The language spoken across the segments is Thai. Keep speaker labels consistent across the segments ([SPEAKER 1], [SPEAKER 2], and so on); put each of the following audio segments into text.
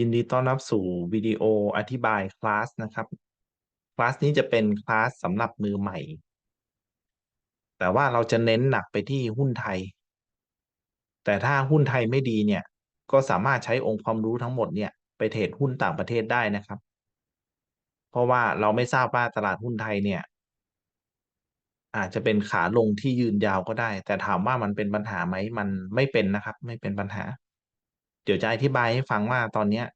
[SPEAKER 1] ยินดีต้อนรับสู่วิดีโออธิบายคลาสนะครับ คลาสนี้จะเป็นคลาสสำหรับมือใหม่ แต่ว่าเราจะเน้นหนักไปที่หุ้นไทย แต่ถ้าหุ้นไทยไม่ดีเนี่ย ก็สามารถใช้องค์ความรู้ทั้งหมดเนี่ยไปเทรดหุ้นต่างประเทศได้นะครับ เพราะว่าเราไม่ทราบว่าตลาดหุ้นไทยเนี่ย อาจจะเป็นขาลงที่ยืนยาวก็ได้ แต่ถามว่ามันเป็นปัญหาไหมมันไม่เป็นนะครับ ไม่เป็นปัญหา เดี๋ยวจะอธิบายให้ฟังว่าตอนเนี้ย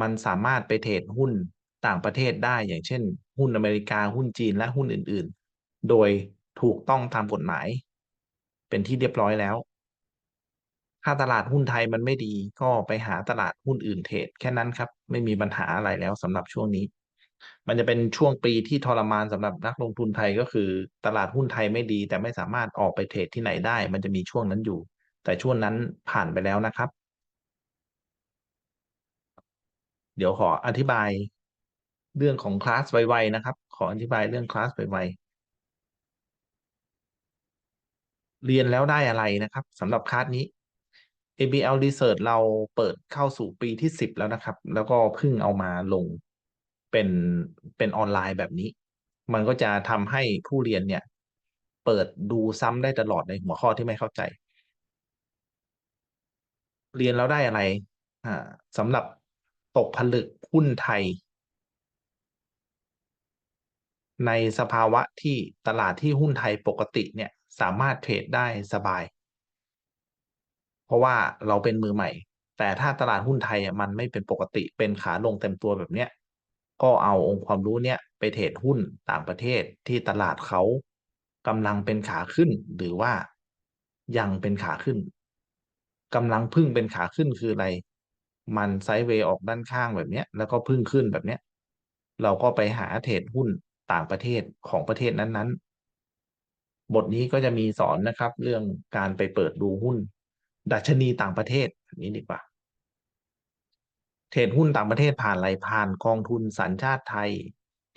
[SPEAKER 1] มันสามารถไปเทรดหุ้นต่างประเทศได้อย่างเช่น หุ้นอเมริกาหุ้นจีนและหุ้นอื่น ๆ โดยถูกต้องตามกฎหมาย เป็นที่เรียบร้อยแล้ว ถ้าตลาดหุ้นไทยมันไม่ดีก็ไปหาตลาดหุ้นอื่นเทรดแค่นั้นครับ ไม่มีปัญหาอะไรแล้วสำหรับช่วงนี้ มันจะเป็นช่วงปีที่ทรมานสำหรับนักลงทุนไทยก็คือ ตลาดหุ้นไทยไม่ดี แต่ไม่สามารถออกไปเทรดที่ไหนได้ มันจะมีช่วงนั้นอยู่ แต่ช่วงนั้นผ่านไปแล้วนะครับ เดี๋ยวขออธิบายเรื่องของคลาสไวๆนะครับ ขออธิบายเรื่องคลาสไวๆเรียนแล้วได้อะไรนะครับสำหรับคลาสนี้ ABL Research เราเปิดเข้าสู่ปีที่สิบแล้วนะครับ แล้วก็เพิ่งเอามาลงเป็นเป็นออนไลน์แบบนี้ มันก็จะทำให้ผู้เรียนเนี่ย เปิดดูซ้ำได้ตลอดในหัวข้อที่ไม่เข้าใจ เรียนแล้วได้อะไรสำหรับ ตกผลึกหุ้นไทย ในสภาวะที่ตลาดที่หุ้นไทยปกติเนี่ยสามารถเทรดได้สบาย เพราะว่าเราเป็นมือใหม่ แต่ถ้าตลาดหุ้นไทยมันไม่เป็นปกติเป็นขาลงเต็มตัวแบบเนี้ยก็เอาองค์ความรู้เนี่ยไปเทรดหุ้นต่างประเทศที่ตลาดเขากำลังเป็นขาขึ้น หรือว่ายังเป็นขาขึ้นกำลังพึ่งเป็นขาขึ้นคืออะไร มันไซด์เวย์ออกด้านข้างแบบเนี้ย แล้วก็พึ่งขึ้นแบบเนี้ย เราก็ไปหาเทรดหุ้นต่างประเทศของประเทศนั้นๆ บทนี้ก็จะมีสอนนะครับ เรื่องการไปเปิดดูหุ้น ดัชนีต่างประเทศแบบนี้ดีกว่า เทรดหุ้นต่างประเทศผ่านอะไรผ่านกองทุนสัญชาติไทย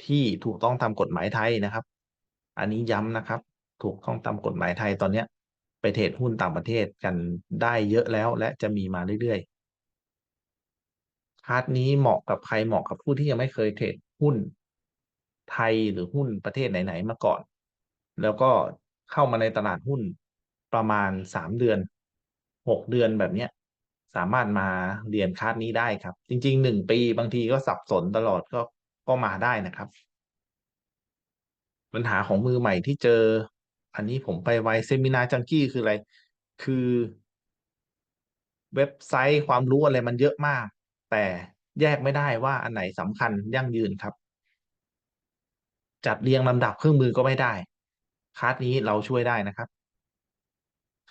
[SPEAKER 1] ที่ถูกต้องตามกฎหมายไทยนะครับ อันนี้ย้ำนะครับ ถูกต้องตามกฎหมายไทยตอนเนี้ย ไปเทรดหุ้นต่างประเทศกันได้เยอะแล้ว และจะมีมาเรื่อย ๆคลาสนี้เหมาะกับใครเหมาะกับผู้ที่ยังไม่เคยเทรดหุ้นไทยหรือหุ้นประเทศไหน ๆ มาก่อน แล้วก็เข้ามาในตลาดหุ้นประมาณสามเดือนหกเดือนแบบเนี้ย สามารถมาเรียนคาสนี้ได้ครับ จริงๆหนึ่งปีบางทีก็สับสนตลอดก็ก็มาได้นะครับ ปัญหาของมือใหม่ที่เจอ อันนี้ผมไปไว้เซมินาจังกี้คืออะไร คือ เว็บไซต์ความรู้อะไรมันเยอะมาก แต่แยกไม่ได้ว่าอันไหนสำคัญยั่งยืนครับ จัดเรียงลำดับเครื่องมือก็ไม่ได้คลาสนี้เราช่วยได้นะครับ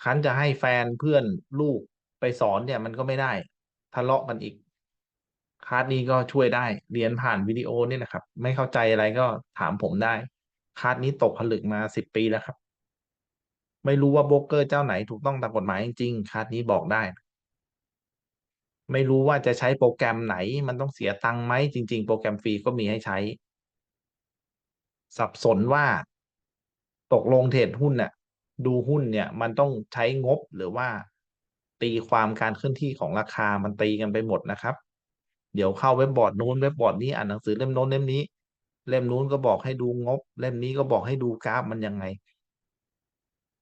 [SPEAKER 1] คันจะให้แฟนเพื่อนลูกไปสอนเนี่ยมันก็ไม่ได้ทะเลาะกันอีกคลาสนี้ก็ช่วยได้เรียนผ่านวิดีโอนี่นะครับ ไม่เข้าใจอะไรก็ถามผมได้คลาสนี้ตกผลึกมาสิบปีแล้วครับ ไม่รู้ว่าโบรกเกอร์เจ้าไหนถูกต้องตามกฎหมายจริงๆคลาสนี้บอกได้ ไม่รู้ว่าจะใช้โปรแกรมไหน มันต้องเสียตังค์ไหมจริง ๆ โปรแกรมฟรีก็มีให้ใช้ สับสนว่าตกลงเทรดหุ้นเนี่ยดูหุ้นเนี่ย มันต้องใช้งบหรือว่า ตีความการเคลื่อนที่ของราคามันตีกันไปหมดนะครับ เดี๋ยวเข้าเว็บบอร์ดนู้นเว็บบอร์ดนี้อ่านหนังสือเล่มโน้นเล่มนี้ เล่มนู้นก็บอกให้ดูงบ เล่มนี้ก็บอกให้ดูกราฟมันยังไง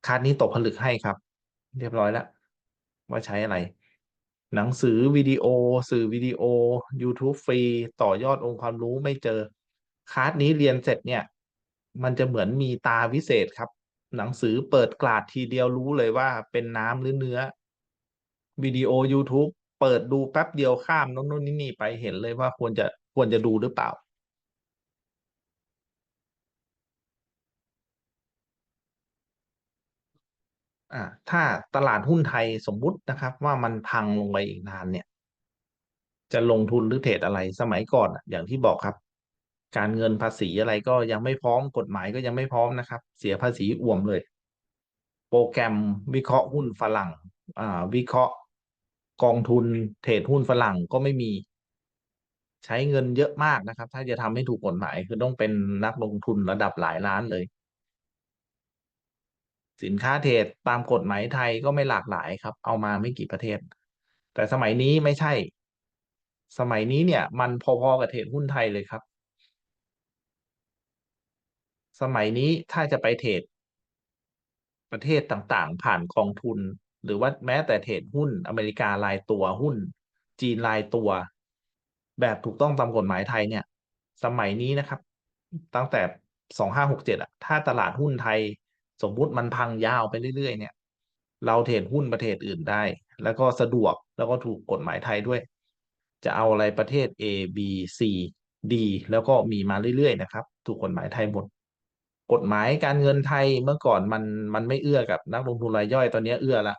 [SPEAKER 1] คลานี้ตกผลึกให้ครับ เรียบร้อยแล้วว่าใช้อะไร หนังสือวิดีโอ สื่อวิดีโอ YouTube ฟรี ต่อยอดองค์ความรู้ไม่เจอคลาสนี้เรียนเสร็จเนี่ย มันจะเหมือนมีตาวิเศษครับ หนังสือเปิดกลาดทีเดียวรู้เลยว่าเป็นน้ำหรือเนื้อวิดีโอ YouTube เปิดดูแป๊บเดียวข้ามโน่นนี่นี่ไปเห็นเลยว่าควรจะควรจะดูหรือเปล่า อ่าถ้าตลาดหุ้นไทยสมมุตินะครับ ว่ามันพังลงไปอีกนานเนี่ย จะลงทุนหรือเทรดอะไรสมัยก่อนอย่างที่บอกครับ การเงินภาษีอะไรก็ยังไม่พร้อมกฎหมายก็ยังไม่พร้อมนะครับ เสียภาษีอ่วมเลย โปรแกรมวิเคราะห์หุ้นฝรั่งอ่าวิเคราะห์กองทุนเทรดหุ้นฝรั่งก็ไม่มีใช้เงินเยอะมากนะครับ ถ้าจะทำให้ถูกกฎหมายคือต้องเป็นนักลงทุนระดับหลายล้านเลย สินค้าเทรดตามกฎหมายไทยก็ไม่หลากหลายครับ เอามาไม่กี่ประเทศ แต่สมัยนี้ไม่ใช่ สมัยนี้เนี่ย มันพอๆกับเทรดหุ้นไทยเลยครับ สมัยนี้ถ้าจะไปเทรดประเทศต่างๆ ผ่านกองทุน หรือว่าแม้แต่เทรดหุ้นอเมริการายตัวหุ้น จีนรายตัว แบบถูกต้องตามกฎหมายไทยเนี่ย สมัยนี้นะครับ ตั้งแต่สองห้าหกเจ็ดอะถ้าตลาดหุ้นไทย สมมุติมันพังยาวไปเรื่อยๆ เนี่ย เราเทรดหุ้นประเทศอื่นได้ แล้วก็สะดวกแล้วก็ถูกกฎหมายไทยด้วย จะเอาอะไรประเทศ A B C D แล้วก็มีมาเรื่อยๆ นะครับ ถูกกฎหมายไทยหมด กฎหมายการเงินไทยเมื่อก่อนมันมันไม่เอื้อกับนักลงทุนรายย่อยตอนนี้เอื้อละ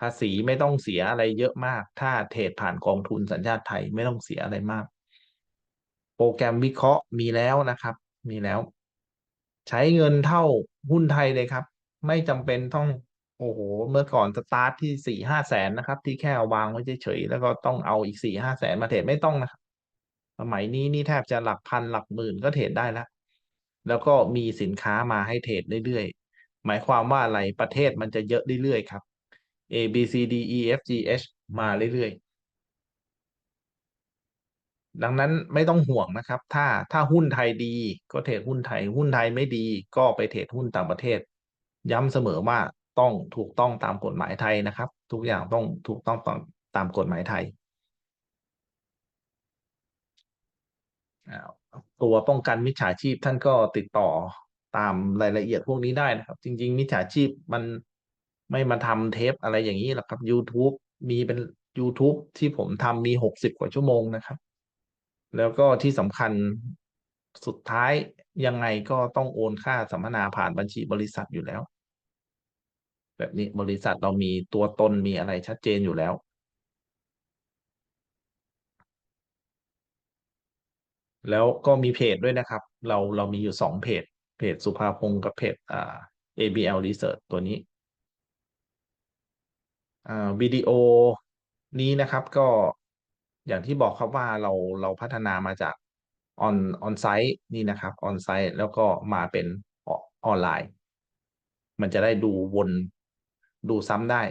[SPEAKER 1] ภาษีไม่ต้องเสียอะไรเยอะมาก ถ้าเทรดผ่านกองทุนสัญชาติไทยไม่ต้องเสียอะไรมาก โปรแกรมวิเคราะห์มีแล้วนะครับ มีแล้ว ใช้เงินเท่าหุ้นไทยเลยครับ ไม่จำเป็นต้องโอ้โห เมื่อก่อนสตาร์ทที่สี่ห้าแสนนะครับ ที่แค่วางไว้เฉยๆแล้วก็ต้องเอาอีกสี่ห้าแสนมาเทรดไม่ต้องนะครับสมัยนี้นี่แทบจะหลักพันหลักหมื่นก็เทรดได้แล้ว แล้วก็มีสินค้ามาให้เทรดเรื่อยๆ หมายความว่าอะไรประเทศมันจะเยอะเรื่อยๆครับ A B C D E F G H มาเรื่อยๆ ดังนั้นไม่ต้องห่วงนะครับ ถ้าถ้าหุ้นไทยดีก็เทรดหุ้นไทย หุ้นไทยไม่ดีก็ไปเทรดหุ้นต่างประเทศ ย้ำเสมอว่าต้องถูกต้องตามกฎหมายไทยนะครับ ทุกอย่างต้องถูกต้องตามตามกฎหมายไทยตัวป้องกันมิจฉาชีพท่านก็ติดต่อตามรายละเอียดพวกนี้ได้นะครับ จริง ๆ มิจฉาชีพมันไม่มาทำเทปอะไรอย่างนี้หรอกครับ YouTube มีเป็น YouTube ที่ผมทำมีหกสิบกว่าชั่วโมงนะครับ แล้วก็ที่สำคัญสุดท้ายยังไงก็ต้องโอนค่าสัมมนาผ่านบัญชีบริษัทอยู่แล้ว แบบนี้บริษัทเรามีตัวตนมีอะไรชัดเจนอยู่แล้ว แล้วก็มีเพจด้วยนะครับ เราเรามีอยู่สองเพจ เพจสุภาพงศ์กับเพจอ่า ABL Research ตัวนี้อ่าวิดีโอนี้นะครับก็ อย่างที่บอกครับว่าเราเราพัฒนามาจากออนออนไซต์นี่นะครับออนไซต์แล้วก็มาเป็นออนไลน์ มันจะได้ดูวนดูซ้ำได้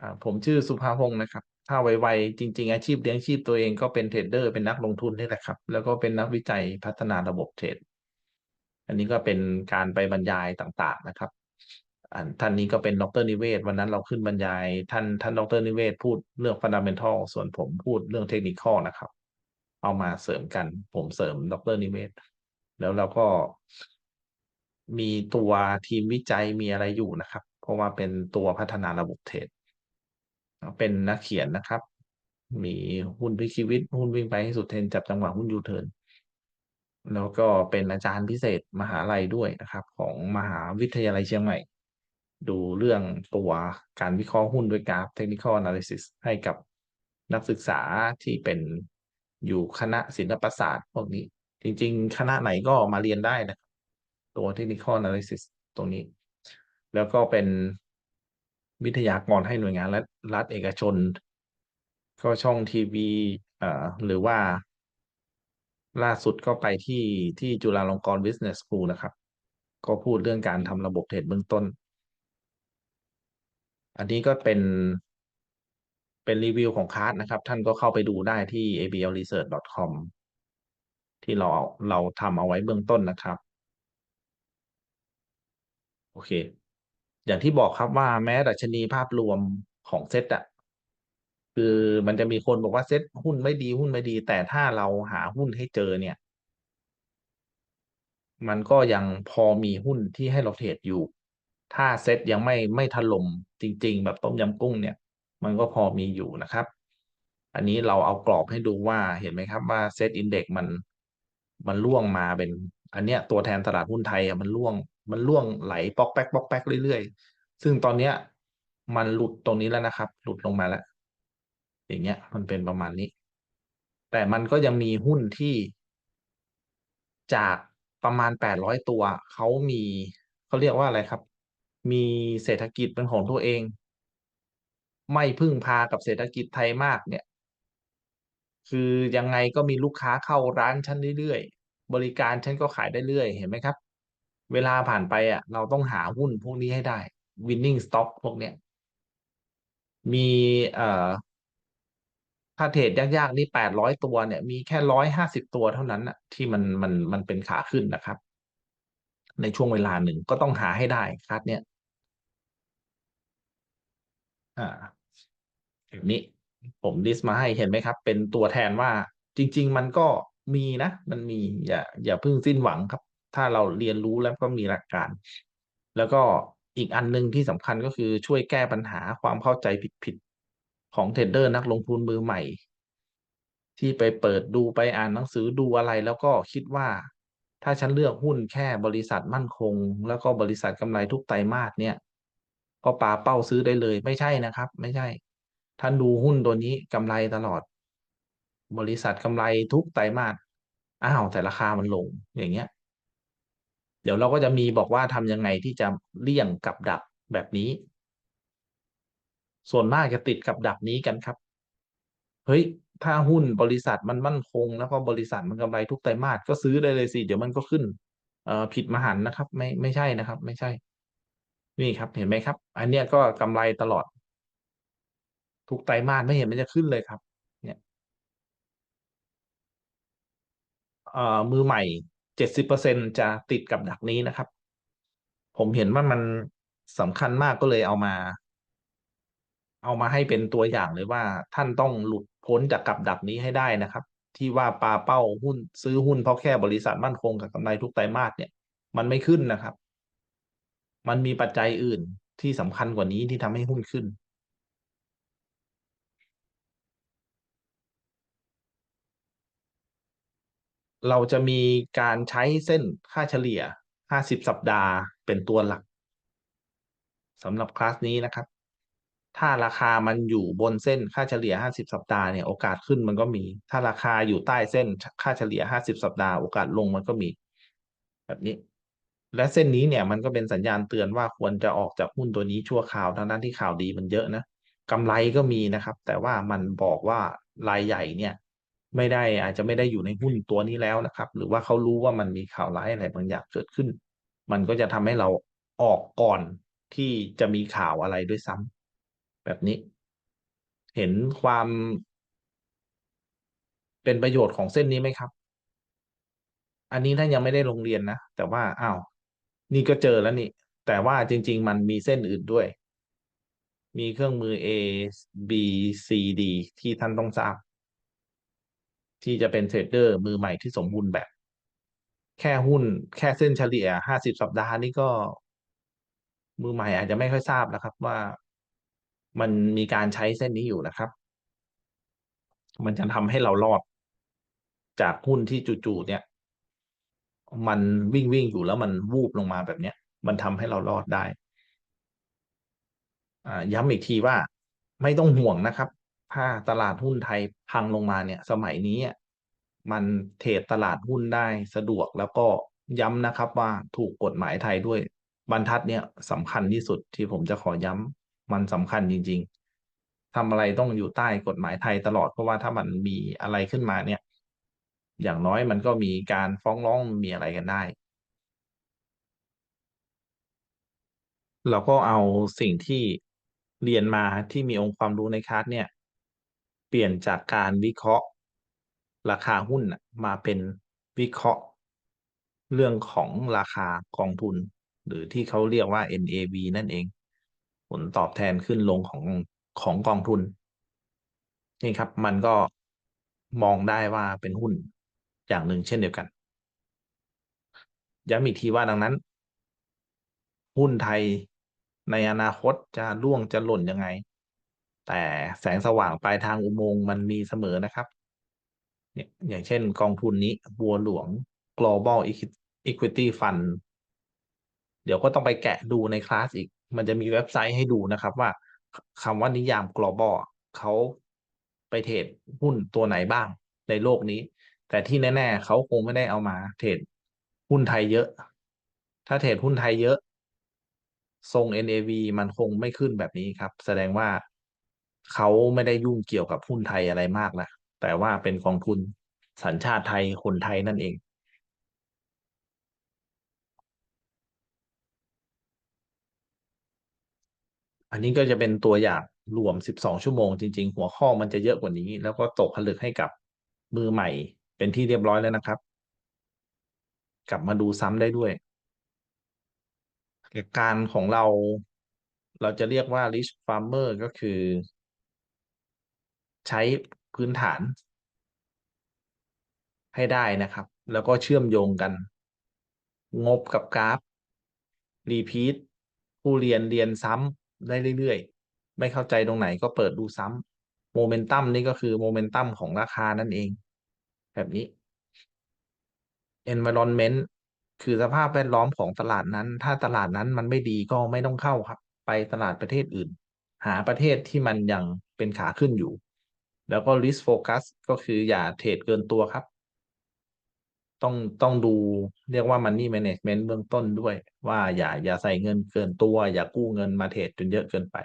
[SPEAKER 1] อ่าผมชื่อสุภาพงศ์นะครับ ถ้าไวๆจริง ๆ อาชีพเลี้ยงชีพตัวเองก็เป็นเทรดเดอร์เป็นนักลงทุนนี่แหละครับ แล้วก็เป็นนักวิจัยพัฒนาระบบเทรด อันนี้ก็เป็นการไปบรรยายต่างๆนะครับ อันท่านนี้ก็เป็นดรนิเวศ วันนั้นเราขึ้นบรรยาย ท่านท่านดรนิเวศ พูดเรื่องฟันดัมเบลทัลส่วนผมพูดเรื่องเทคนิคนะครับ เอามาเสริมกัน ผมเสริมดรนิเวศ แล้วเราก็มีตัวทีมวิจัยมีอะไรอยู่นะครับ เพราะว่าเป็นตัวพัฒนาระบบเทรดเป็นนักเขียนนะครับ มีหุ้นพิชีวิต หุ้นวิ่งไปให้สุดเทนจับจังหวะหุ้นยูเทิร์นแล้วก็เป็นอาจารย์พิเศษมหาลัยด้วยนะครับ ของมหาวิทยาลัยเชียงใหม่ ดูเรื่องตัวการวิเคราะห์หุ้นด้วยกราฟ Technical Analysis ให้กับนักศึกษาที่เป็นอยู่คณะศิลปศาสตร์พวกนี้ จริง ๆ คณะไหนก็มาเรียนได้นะตัว Technical Analysis ตรงนี้ แล้วก็เป็นวิทยากรให้หน่วยงานรัฐรัฐเอกชน ก็ช่องทีวีเอ่อหรือว่า ล่าสุดก็ไปที่ที่จุฬาลงกรณ์ Business School นะครับ ก็พูดเรื่องการทำระบบเทรดเบื้องต้น อันนี้ก็เป็น เป็นรีวิวของคลาสนะครับ ท่านก็เข้าไปดูได้ที่ ablresearch.com ที่เราเราทำเอาไว้เบื้องต้นนะครับ โอเค อย่างที่บอกครับว่าแม้ดัชนีภาพรวมของเซ็ตอะคือมันจะมีคนบอกว่าเซ็ตหุ้นไม่ดีหุ้นไม่ดี แต่ถ้าเราหาหุ้นให้เจอเนี่ย มันก็ยังพอมีหุ้นที่ให้เราเทรดอยู่ ถ้าเซ็ตยังไม่ไม่ถล่มจริง ๆ แบบต้มยำกุ้งเนี่ย มันก็พอมีอยู่นะครับ อันนี้เราเอากรอบให้ดูว่าเห็นไหมครับว่าเซ็ตอินเด็กมันมันล่วงมาเป็น อันเนี้ยตัวแทนตลาดหุ้นไทยอะมันล่วง มันล่วงไหลปอกแป๊กปอกแป๊กเรื่อยๆ ซึ่งตอนเนี้ยมันหลุดตรงนี้แล้วนะครับ หลุดลงมาแล้ว อย่างเงี้ย มันเป็นประมาณนี้ แต่มันก็ยังมีหุ้นที่ จากประมาณแปดร้อยตัว เขามีเขาเรียกว่าอะไรครับ มีเศรษฐกิจเป็นของตัวเอง ไม่พึ่งพากับเศรษฐกิจไทยมากเนี่ย คือยังไงก็มีลูกค้าเข้าร้านฉันเรื่อยๆ บริการฉันก็ขายได้เรื่อยเห็นไหมครับ เวลาผ่านไปอะ เราต้องหาหุ้นพวกนี้ให้ได้ winning stock พวกเนี้ยมีเอ่อถ้าเทรดยากๆนี่แปดร้อยตัวเนี่ย มีแค่ร้อยห้าสิบตัวเท่านั้นนะที่มันมันมันเป็นขาขึ้นนะครับ ในช่วงเวลาหนึ่งก็ต้องหาให้ได้ครับเนี่ย อ่าอย่างนี้ผมลิสต์มาให้เห็นไหมครับ เป็นตัวแทนว่าจริง ๆ มันก็มีนะ มันมีอย่าอย่าเพิ่งสิ้นหวังครับ ถ้าเราเรียนรู้แล้วก็มีหลักการ แล้วก็อีกอันหนึ่งที่สำคัญก็คือช่วยแก้ปัญหาความเข้าใจผิดๆของเทรดเดอร์นักลงทุนมือใหม่ ที่ไปเปิดดูไปอ่านหนังสือดูอะไร แล้วก็คิดว่า ถ้าฉันเลือกหุ้นแค่บริษัทมั่นคง แล้วก็บริษัทกำไรทุกไตรมาสเนี่ย ก็ปาเป้าซื้อได้เลยไม่ใช่นะครับ ไม่ใช่ ท่านดูหุ้นตัวนี้กำไรตลอด บริษัทกำไรทุกไตรมาสอ้าวแต่ราคามันลงอย่างเงี้ย เดี๋ยวเราก็จะมีบอกว่าทำยังไงที่จะเลี่ยงกับดักแบบนี้ ส่วนมากจะติดกับดักนี้กันครับ เฮ้ย ถ้าหุ้นบริษัทมันมั่นคง แล้วก็บริษัทมันกำไรทุกไตรมาสก็ซื้อได้เลยสิ เดี๋ยวมันก็ขึ้น เอ่อผิดมหันนะครับ ไม่ไม่ใช่นะครับ ไม่ใช่ นี่ครับเห็นไหมครับ อันเนี้ยก็กำไรตลอด ทุกไตรมาสไม่เห็นมันจะขึ้นเลยครับ เนี่ยเอ่อมือใหม่เจ็ดสิบเปอร์เซ็นจะติดกับดักนี้นะครับ ผมเห็นว่ามันสำคัญมากก็เลยเอามา เอามาให้เป็นตัวอย่างเลยว่าท่านต้องหลุดพ้นจากกับดักนี้ให้ได้นะครับ ที่ว่าปลาเป้าหุ้นซื้อหุ้นเพราะแค่บริษัทมั่นคงกับกำไรทุกไตรมาสเนี่ย มันไม่ขึ้นนะครับ มันมีปัจจัยอื่นที่สำคัญกว่านี้ที่ทำให้หุ้นขึ้น เราจะมีการใช้เส้นค่าเฉลี่ย 50 สัปดาห์เป็นตัวหลักสำหรับคลาสนี้นะครับ ถ้าราคามันอยู่บนเส้นค่าเฉลี่ย 50 สัปดาห์เนี่ยโอกาสขึ้นมันก็มี ถ้าราคาอยู่ใต้เส้นค่าเฉลี่ย 50 สัปดาห์โอกาสลงมันก็มี แบบนี้ และเส้นนี้เนี่ยมันก็เป็นสัญญาณเตือนว่าควรจะออกจากหุ้นตัวนี้ชั่วคราวทั้งนั้นที่ข่าวดีมันเยอะนะกำไรก็มีนะครับ แต่ว่ามันบอกว่ารายใหญ่เนี่ย ไม่ได้อาจจะไม่ได้อยู่ในหุ้นตัวนี้แล้วนะครับ หรือว่าเขารู้ว่ามันมีข่าวร้ายอะไรบางอย่างเกิดขึ้น มันก็จะทำให้เราออกก่อนที่จะมีข่าวอะไรด้วยซ้ำแบบนี้ เห็นความ เป็นประโยชน์ของเส้นนี้ไหมครับ อันนี้ถ้ายังไม่ได้ลงเรียนนะ แต่ว่าอ้าว นี่ก็เจอแล้วนี่ แต่ว่าจริง ๆ มันมีเส้นอื่นด้วย มีเครื่องมือ A B C D ที่ท่านต้องทราบ ที่จะเป็นเทรดเดอร์มือใหม่ที่สมบูรณ์แบบ แค่หุ้นแค่เส้นเฉลี่ยห้าสิบสัปดาห์นี่ก็ มือใหม่อาจจะไม่ค่อยทราบนะครับว่ามันมีการใช้เส้นนี้อยู่นะครับ มันจะทำให้เรารอด จากหุ้นที่จู่ๆเนี่ย มันวิ่งวิ่งอยู่แล้วมันวูบลงมาแบบเนี้ย มันทำให้เรารอดได้ อ่า ย้ำอีกทีว่าไม่ต้องห่วงนะครับ ถ้าตลาดหุ้นไทยพังลงมาเนี่ย สมัยนี้มันเทรดตลาดหุ้นได้สะดวกแล้วก็ย้ำนะครับว่าถูกกฎหมายไทยด้วยบรรทัดเนี่ยสำคัญที่สุดที่ผมจะขอย้ำมันสำคัญจริง ๆทำอะไรต้องอยู่ใต้กฎหมายไทยตลอดเพราะว่าถ้ามันมีอะไรขึ้นมาเนี่ย อย่างน้อยมันก็มีการฟ้องร้องมีอะไรกันได้ เราก็เอาสิ่งที่เรียนมาที่มีองค์ความรู้ในคลาสเนี่ย เปลี่ยนจากการวิเคราะห์ ราคาหุ้นมาเป็นวิเคราะห์ เรื่องของราคากองทุน หรือที่เขาเรียกว่า NAV นั่นเอง ผลตอบแทนขึ้นลงของของกองทุนนี่ครับ มันก็มองได้ว่าเป็นหุ้น อย่างหนึ่งเช่นเดียวกัน ย้ำอีกทีว่าดังนั้น หุ้นไทยในอนาคตจะร่วงจะหล่นยังไง แต่แสงสว่างปลายทางอุโมงค์มันมีเสมอนะครับเนี่ยอย่างเช่นกองทุนนี้บัวหลวง global equity fund เดี๋ยวก็ต้องไปแกะดูในคลาสอีก มันจะมีเว็บไซต์ให้ดูนะครับว่าคำว่านิยาม global เขาไปเทรดหุ้นตัวไหนบ้างในโลกนี้ แต่ที่แน่ๆเขาคงไม่ได้เอามา เทรดหุ้นไทยเยอะ ถ้าเทรดหุ้นไทยเยอะ ทรง NAV มันคงไม่ขึ้นแบบนี้ครับ แสดงว่าเขาไม่ได้ยุ่งเกี่ยวกับหุ้นไทยอะไรมากแล้วแต่ว่าเป็นกองทุนสัญชาติไทยคนไทยนั่นเองอันนี้ก็จะเป็นตัวอย่างรวม 12 ชั่วโมงจริง ๆ หัวข้อมันจะเยอะกว่านี้ แล้วก็ตกผลึกให้กับมือใหม่ เป็นที่เรียบร้อยแล้วนะครับ กลับมาดูซ้ำได้ด้วย การของเรา เราจะเรียกว่า Rich Farmer ก็คือ ใช้พื้นฐาน ให้ได้นะครับ แล้วก็เชื่อมโยงกัน งบกับกราฟ repeat ผู้เรียนเรียนซ้ำได้เรื่อยๆ ไม่เข้าใจตรงไหนก็เปิดดูซ้ำ Momentum นี่ก็คือ Momentum ของราคานั่นเอง แบบนี้ Environment คือสภาพแวดล้อมของตลาดนั้น ถ้าตลาดนั้นมันไม่ดีก็ไม่ต้องเข้าครับ ไปตลาดประเทศอื่น หาประเทศที่มันยังเป็นขาขึ้นอยู่ แล้วก็ Risk Focus ก็คืออย่าเทรดเกินตัวครับ ต้องต้องดูเรียกว่า Money Management เบื้องต้นด้วย ว่าอย่าอย่าใส่เงินเกินตัว อย่ากู้เงินมาเทรดจนเยอะเกินไป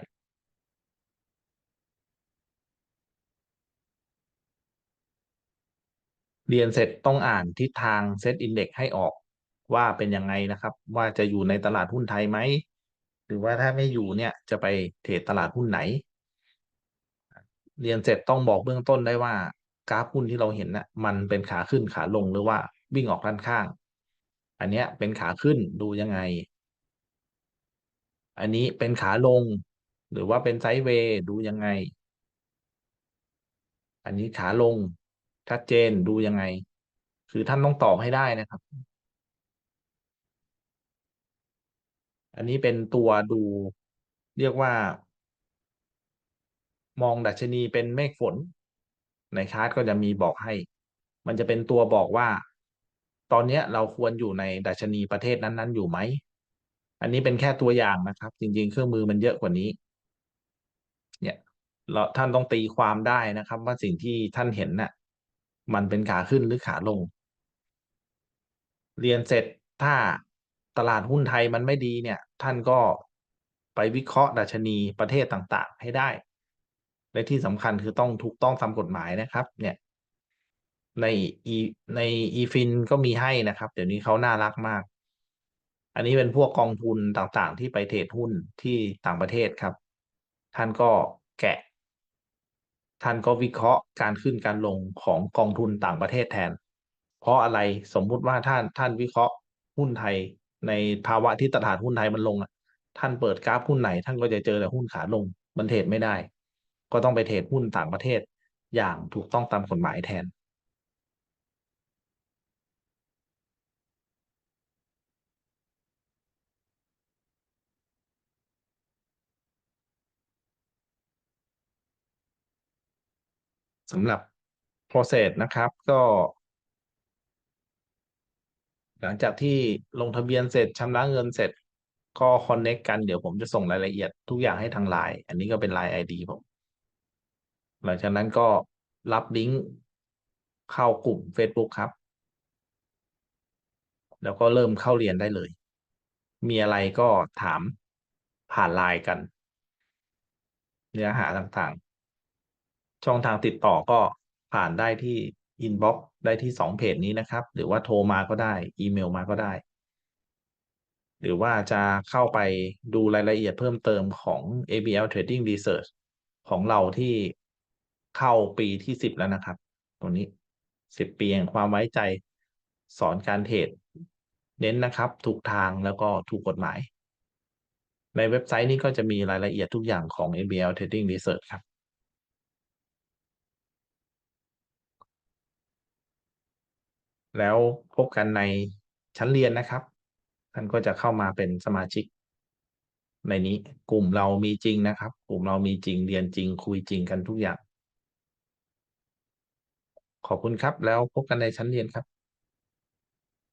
[SPEAKER 1] เรียนเสร็จต้องอ่านทิศทาง Set Index ให้ออกว่าเป็นยังไงนะครับ ว่าจะอยู่ในตลาดหุ้นไทยไหม หรือว่าถ้าไม่อยู่เนี่ยจะไปเทรดตลาดหุ้นไหน เรียนเสร็จต้องบอกเบื้องต้นได้ว่ากราฟหุ้นที่เราเห็นน่ะมันเป็นขาขึ้นขาลงหรือว่าวิ่งออกด้านข้าง อันเนี้ยเป็นขาขึ้นดูยังไง อันนี้เป็นขาลง หรือว่าเป็นไซด์เวย์ดูยังไง อันนี้ขาลง ชัดเจนดูยังไง คือท่านต้องตอบให้ได้นะครับ อันนี้เป็นตัวดูเรียกว่า มองดัชนีเป็นเมฆฝน ในชาร์ตก็จะมีบอกให้ มันจะเป็นตัวบอกว่า ตอนนี้เราควรอยู่ในดัชนีประเทศนั้น ๆ อยู่ไหม อันนี้เป็นแค่ตัวอย่างนะครับ จริง ๆ เครื่องมือมันเยอะกว่านี้ เนี่ยเราท่านต้องตีความได้นะครับ ว่าสิ่งที่ท่านเห็นน่ะ มันเป็นขาขึ้นหรือขาลง เรียนเสร็จถ้าตลาดหุ้นไทยมันไม่ดีเนี่ย ท่านก็ไปวิเคราะห์ดัชนีประเทศต่างๆ ให้ได้ และที่สำคัญคือต้องถูกต้องตามกฎหมายนะครับ เนี่ย ในอีใน eFin ก็มีให้นะครับ เดี๋ยวนี้เขาน่ารักมาก อันนี้เป็นพวกกองทุนต่างๆ ที่ไปเทรดหุ้นที่ต่างประเทศครับ ท่านก็แกะ ท่านก็วิเคราะห์การขึ้นการลงของกองทุนต่างประเทศแทน เพราะอะไรสมมุติว่าท่านท่านวิเคราะห์หุ้นไทยในภาวะที่ตลาดหุ้นไทยมันลงอะท่านเปิดกราฟหุ้นไหน ท่านก็จะเจอแต่หุ้นขาลงมันเทรดไม่ได้ ก็ต้องไปเทรดหุ้นต่างประเทศอย่างถูกต้องตามกฎหมายแทน สำหรับ Process นะครับ ก็ หลังจากที่ลงทะเบียนเสร็จชำระเงินเสร็จ ก็คอนเน็กต์กันเดี๋ยวผมจะส่งรายละเอียดทุกอย่างให้ทาง LINE อันนี้ก็เป็น LINE ID ผม หลังจากนั้นก็รับลิงก์เข้ากลุ่มเฟซบุ๊กครับ แล้วก็เริ่มเข้าเรียนได้เลย มีอะไรก็ถามผ่าน LINE กัน เนื้อหาต่างๆ ช่องทางติดต่อก็ผ่านได้ที่อินบ็อกซ์ได้ที่2เพจนี้นะครับ หรือว่าโทรมาก็ได้ อีเมลมาก็ได้ หรือว่าจะเข้าไปดูรายละเอียดเพิ่มเติมของ ABL Trading Research ของเราที่เข้าปีที่10แล้วนะครับ ตรงนี้10ปีแห่งความไว้ใจสอนการเทรดเน้นนะครับ ถูกทางแล้วก็ถูกกฎหมาย ในเว็บไซต์นี้ก็จะมีรายละเอียดทุกอย่างของ ABL Trading Research ครับ แล้วพบกันในชั้นเรียนนะครับ ท่านก็จะเข้ามาเป็นสมาชิก ในนี้กลุ่มเรามีจริงนะครับ กลุ่มเรามีจริงเรียนจริง คุยจริงกันทุกอย่าง ขอบคุณครับ แล้วพบกันในชั้นเรียนครับ